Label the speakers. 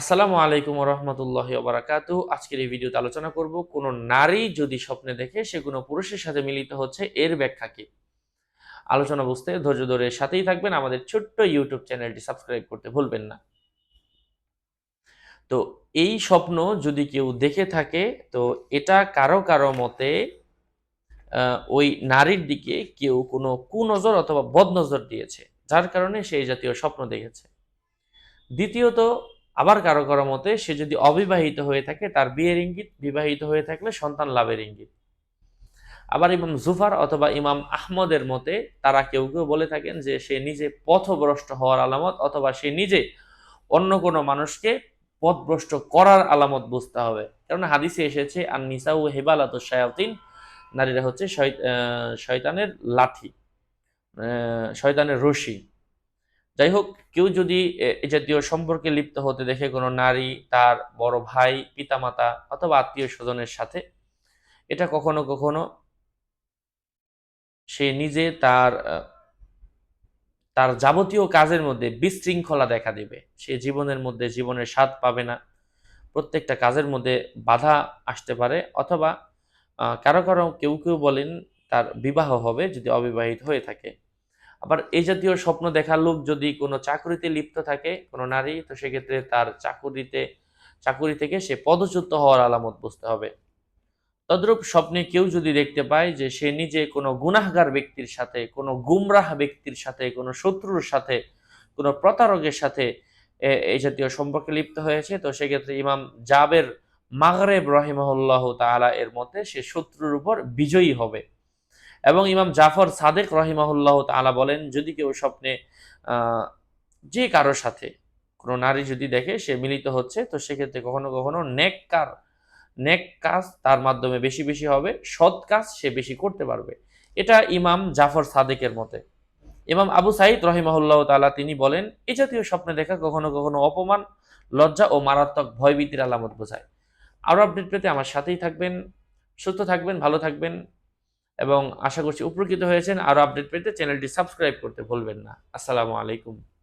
Speaker 1: আসসালামু আলাইকুম রহমতুল্লাহ বারাকাতু আজকের এই ভিডিওতে আলোচনা করব, কোনো নারী যদি স্বপ্নে দেখে, সে কোনো পুরুষের সাথে মিলিত হচ্ছে, এর ব্যাখ্যা কি? আলোচনা বুঝতে ধৈর্য ধরে সাথেই থাকবেন আমাদের ছোট্ট ইউটিউব চ্যানেলটি সাবস্ক্রাইব করতে ভুলবেন না। তো এই স্বপ্ন যদি কেউ দেখে থাকে, তো এটা কারও কারও মতে ওই নারীর দিকে কেউ কোনো কুনজর অথবা বদনজর দিয়েছে, যার কারণে সেই জাতীয় স্বপ্ন দেখেছে। দ্বিতীয়ত আবার কারও কারও মতে সে যদি অবিবাহিত হয়ে থাকে, তার বিয়ের ইঙ্গিত, বিবাহিত হয়ে থাকলে সন্তান লাভের ইঙ্গিত। আবার ইমাম জুফার অথবা ইমাম আহমদের মতে তারা কেউ কেউ বলে থাকেন যে সে নিজে পথভ্রষ্ট হওয়ার আলামত অথবা সে নিজে অন্য কোনো মানুষকে পথভ্রষ্ট করার আলামত বুঝতে হবে। কারণ হাদিসে এসেছে আর নিসাউ হেবালাত শায়াতিন, নারীরা হচ্ছে শয়- শয়তানের লাঠি শয়তানের রশি। যাই হোক কেউ যদি এ- জাতীয় সম্পর্কে লিপ্ত হতে দেখে কোনো নারী, তার বড় ভাই, পিতামাতা অথবা আত্মীয় স্বজনের সাথে, এটা কখনো কখনো সে নিজে তার তার যাবতীয় কাজের মধ্যে বিশৃঙ্খলা দেখা দেবে। সে জীবনের মধ্যে জীবনের স্বাদ পাবে না। প্রত্যেকটা কাজের মধ্যে বাধা আসতে পারে অথবা কারও কারও কেউ কেউ বলেন তার বিবাহ হবে যদি অবিবাহিত হয়ে থাকে। আবার এই জাতীয় স্বপ্ন দেখার লোক যদি কোনো চাকুরিতে লিপ্ত থাকে, কোনো নারী, তো সেক্ষেত্রে তার চাকুরিতে, চাকুরি থেকে সে পদচ্যুত হওয়ার আলামত বুঝতে হবে। তদ্রূপ স্বপ্নে কেউ যদি দেখতে পায় যে সে নিজে কোনো গুনাহগার ব্যক্তির সাথে, কোনো গুমরাহ ব্যক্তির সাথে, কোনো শত্রুর সাথে, কোনো প্রতারকের সাথে এই জাতীয় সম্পর্কে লিপ্ত হয়েছে, তো সেক্ষেত্রে ইমাম জাবের মাগরেব রহিমহুল্লাহ তাআলা এর মতে সে শত্রুর উপর বিজয়ী হবে। এবং ইমাম জাফর সাদেক রহিমাহুল্লাহ তাআলা বলেন, যদি কেউ স্বপ্নে যে কারোর সাথে কোনো নারী যদি দেখে সে মিলিত হচ্ছে, তো সেক্ষেত্রে কখনো কখনো নেক কার, নেক কাজ তার মাধ্যমে বেশি বেশি হবে, সৎ কাজ সে বেশি করতে পারবে। এটা ইমাম জাফর সাদেকের মতে। ইমাম আবু সাইদ রহিমাহুল্লাহ তালা তিনি বলেন, এ জাতীয় স্বপ্নে দেখা কখনো কখনো অপমান, লজ্জা ও মারাত্মক ভয়ভীতির আলামত বোঝায়। আরও আপডেট পেতে আমার সাথেই থাকবেন, সুস্থ থাকবেন, ভালো থাকবেন। এবং আশা করছি উপকৃত হয়েছেন। আরও আপডেট পেতে চ্যানেলটি সাবস্ক্রাইব করতে ভুলবেন না। আসসালামু আলাইকুম।